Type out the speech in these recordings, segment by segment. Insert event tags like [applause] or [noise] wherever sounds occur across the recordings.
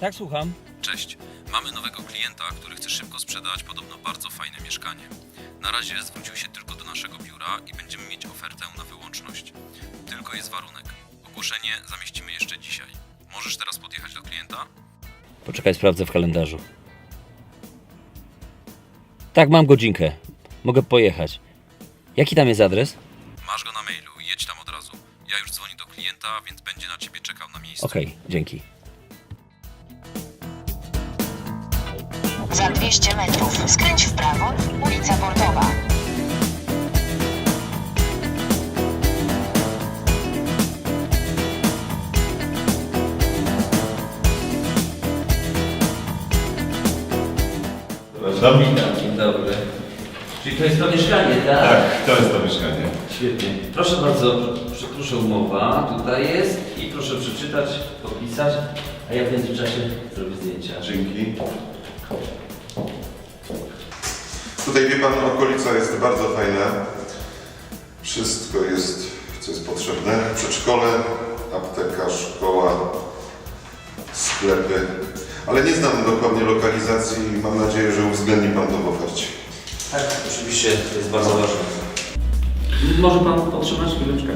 Tak, słucham. Cześć. Mamy nowego klienta, który chce szybko sprzedać podobno bardzo fajne mieszkanie. Na razie zwrócił się tylko do naszego biura i będziemy mieć ofertę na wyłączność. Tylko jest warunek. Ogłoszenie zamieścimy jeszcze dzisiaj. Możesz teraz podjechać do klienta? Poczekaj, sprawdzę w kalendarzu. Tak, mam godzinkę. Mogę pojechać. Jaki tam jest adres? Masz go na mailu, jedź tam od razu. Ja już dzwonię do klienta, więc będzie na ciebie czekał na miejscu. Okej, dzięki. Za 200 metrów skręć w prawo, ulica Portowa. Przepraszam? Witam, dzień dobry. Czyli to jest to mieszkanie, tak? Tak, to jest to mieszkanie. Świetnie. Proszę bardzo, pr- proszę umowa, tutaj jest i proszę przeczytać, podpisać, a ja w międzyczasie zrobię zdjęcia. Dzięki. Tutaj wie pan, okolica jest bardzo fajna. Wszystko jest, co jest potrzebne. Przedszkole, apteka, szkoła, sklepy. Ale nie znam dokładnie lokalizacji i mam nadzieję, że uwzględni pan to w ofercie. Tak, oczywiście, to jest bardzo ważne. Może pan potrzymać chwileczkę?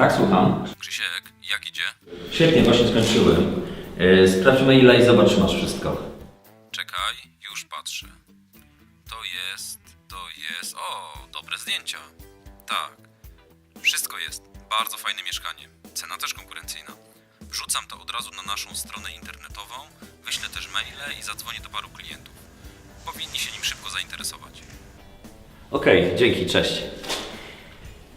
Tak, słucham. Krzysiek, jak idzie? Świetnie, właśnie skończyłem. E, Sprawdź maila i zobacz, czy masz wszystko. Czekaj, już patrzę. To jest, to jest. O, dobre zdjęcia. Tak. Wszystko jest. Bardzo fajne mieszkanie. Cena też konkurencyjna. Wrzucam to od razu na naszą stronę internetową, wyślę też maile i zadzwonię do paru klientów. Powinni się nim szybko zainteresować. Okej, dzięki, cześć.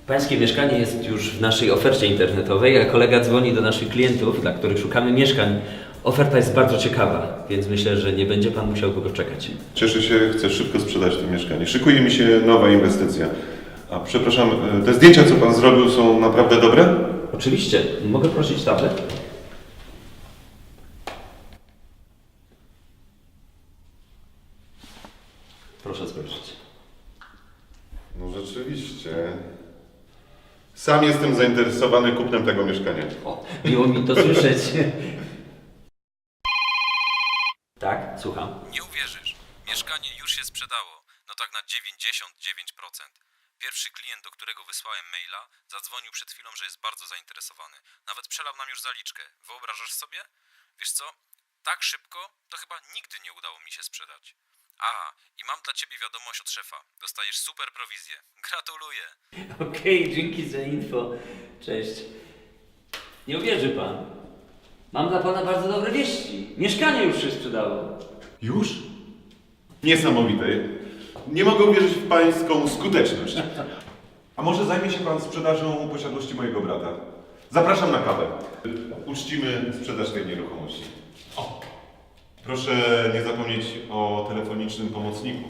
Pańskie mieszkanie jest już w naszej ofercie internetowej, a kolega dzwoni do naszych klientów, dla których szukamy mieszkań. Oferta jest bardzo ciekawa, więc myślę, że nie będzie pan musiał długo czekać. Cieszę się, chcę szybko sprzedać to mieszkanie. Szykuje mi się nowa inwestycja. A przepraszam, te zdjęcia, co pan zrobił, są naprawdę dobre? Oczywiście, mogę prosić tablet? Proszę spojrzeć. No rzeczywiście. Sam jestem zainteresowany kupnem tego mieszkania. O, miło mi to słyszeć. tak, słucham. Nie uwierzysz, mieszkanie już się sprzedało. No tak na 99%. Pierwszy klient, do którego wysłałem maila, zadzwonił przed chwilą, że jest bardzo zainteresowany. Nawet przelał nam już zaliczkę. Wyobrażasz sobie? Wiesz co? Tak szybko to chyba nigdy nie udało mi się sprzedać. A, i mam dla ciebie wiadomość od szefa. Dostajesz super prowizję. [laughs] Gratuluję. Okej, dzięki za info. Cześć. Nie uwierzy pan. Mam dla pana bardzo dobre wieści. Mieszkanie już się sprzedało. Już? Niesamowite. Nie mogę uwierzyć w pańską skuteczność. A może zajmie się pan sprzedażą posiadłości mojego brata? Zapraszam na kawę. Uczcimy sprzedaż tej nieruchomości. Proszę nie zapomnieć o telefonicznym pomocniku.